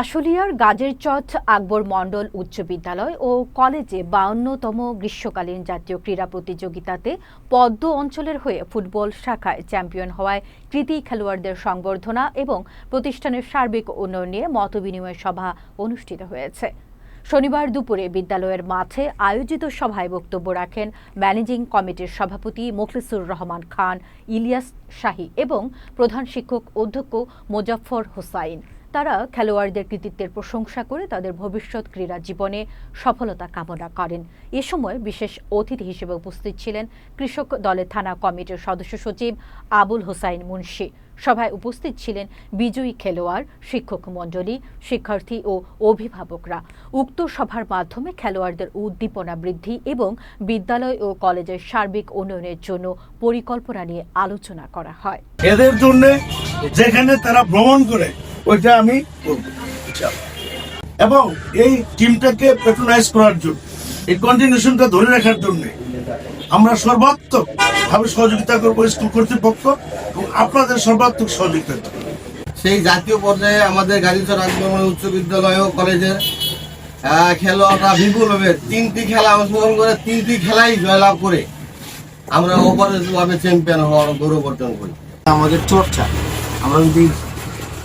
আশুলিয়ার গাজের চট আকবর মণ্ডল উচ্চ বিদ্যালয় ও কলেজে বাউন্নতম গ্রীষ্মকালীন জাতীয় ক্রীড়া প্রতিযোগিতাতে পদ্ম অঞ্চলের হয়ে ফুটবল শাখায় চ্যাম্পিয়ন হওয়ায় কৃতি খেলোয়াড়দের সংবর্ধনা এবং প্রতিষ্ঠানের সার্বিক উন্নয়ন নিয়ে মত মতবিনিময় সভা অনুষ্ঠিত হয়েছে। শনিবার দুপুরে বিদ্যালয়ের মাঠে আয়োজিত সভায় বক্তব্য রাখেন ম্যানেজিং কমিটির সভাপতি মোখলিসুর রহমান খান, ইলিয়াস শাহী এবং প্রধান শিক্ষক অধ্যক্ষ মোজাফফর হোসাইন। তারা খেলোয়াড়দের কৃতিত্বের প্রশংসা করে তাদের ভবিষ্যৎ ক্রীড়া জীবনে সফলতা কামনা করেন। এ সময় বিশেষ অতিথি হিসেবে উপস্থিত ছিলেন কৃষক দলের থানা কমিটির সদস্য সচিব আবুল হোসাইন মুন্সি। সভায় উপস্থিত ছিলেন বিজয়ী খেলোয়াড়, শিক্ষক মণ্ডলী, শিক্ষার্থী ও অভিভাবকরা। উক্ত সভার মাধ্যমে খেলোয়াড়দের উদ্দীপনা বৃদ্ধি এবং বিদ্যালয় ও কলেজের সার্বিক উন্নয়নের জন্য পরিকল্পনা নিয়ে আলোচনা করা হয়। এদের জন্য যেখানে তারা ভ্রমণ করে ওইটা আমি করব এবং এই টিমটাকে পেট্রোনাইজ করার জন্য এই কন্টিনিউশনটা ধরে রাখার জন্য আমরা সর্বাত্মক ভাবে সহযোগিতা করব স্কুল কর্তৃপক্ষ এবং আপনাদের সর্বাত্মক সহযোগিতা করব। সেই জাতীয় পর্যায়ে আমাদের গাড়িচর আন্দোলন উচ্চ বিদ্যালয় ও কলেজের খেলোয়াড়রা বিপুলভাবে তিনটি খেলা অংশগ্রহণ করে তিনটি খেলাই জয়লাভ করে আমরা অপরাজিতভাবে চ্যাম্পিয়ন হওয়ার গৌরব অর্জন করি। আমাদের চর্চা। আমরা যদি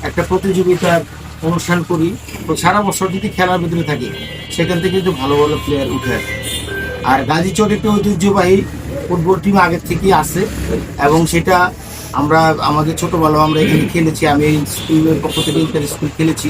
একটা প্রতিযোগিতার অনুষ্ঠান করি, তো সারা বছর যদি খেলার ভিতরে থাকি, সেখান থেকে কিন্তু ভালো ভালো প্লেয়ার উঠে আসে। আর গাজীচর একটা ঐতিহ্যবাহী ফুটবল টিম আগের থেকেই আছে, এবং সেটা আমরা, আমাদের ছোটবেলা আমরা এখানে খেলেছি, আমি এই স্কুলের পক্ষ থেকে স্কুল খেলেছি।